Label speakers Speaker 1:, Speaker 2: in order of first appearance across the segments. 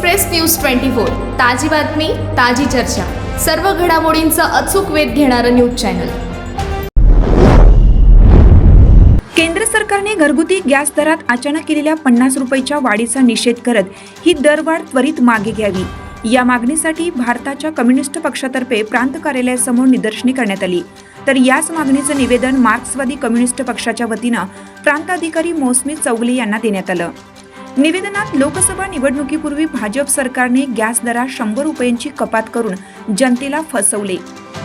Speaker 1: Express news twenty four. ताजी बातमी ताजी चर्चा. सर्व घडामोडींचा अचूक वेध घेणारं न्यूज चॅनल.
Speaker 2: केंद्र सरकारने घरगुती गॅस दरात अचानक केलेल्या पन्नास रुपयाच्या वाढीचा निषेध करत ही दरवाढ त्वरित मागे घ्यावी. या मागणीसाठी भारताच्या कम्युनिस्ट पक्षातर्फे प्रांत कार्यालयासमोर निदर्शने करण्यात आली. तर याच मागणीचं निवेदन मार्क्सवादी कम्युनिस्ट पक्षाच्या वतीनं प्रांताधिकारी मोसमी चौगले यांना देण्यात आलं. निवेदनात लोकसभा निवडणुकीपूर्वी भाजप सरकारने गॅस दरात शंभर रुपयांची कपात करून जनतेला फसवले.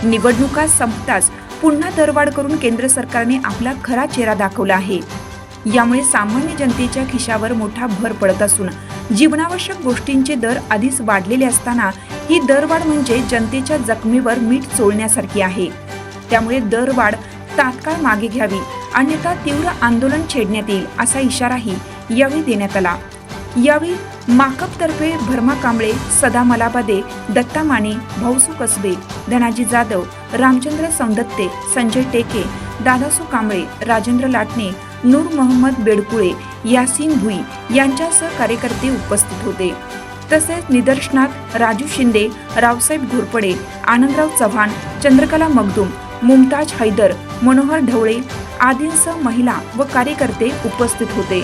Speaker 2: निवडणुका संपताच पुन्हा दरवाढ करून केंद्र सरकारने आपला खरा चेहरा दाखवला आहे. यामुळे सामान्य जनतेच्या खिशावर मोठा भर पडत असून जीवनावश्यक गोष्टींचे दर आधीच वाढलेले असताना ही दरवाढ म्हणजे जनतेच्या जखमेवर मीठ चोळण्यासारखी आहे. त्यामुळे दरवाढ तात्काळ मागे घ्यावी अन्यथा तीव्र आंदोलन छेडण्यात येईल असा इशाराही यावेळी देण्यात आला. यावेळी माकपतर्फे भरमा कांबळे सदा मलाबादे दत्ता माने भाऊसू कसबे धनाजी जाधव रामचंद्र सौंदत्ते संजय टेके दादासू कांबळे राजेंद्र लाटणे नूर मोहम्मद बेडकुळे यासीन भुई यांच्यासह कार्यकर्ते उपस्थित होते. तसेच निदर्शनात राजू शिंदे रावसाहेब घोरपडे आनंदराव चव्हाण चंद्रकला मगदूम मुमताज हैदर मनोहर ढवळे आदींसह महिला व कार्यकर्ते उपस्थित होते.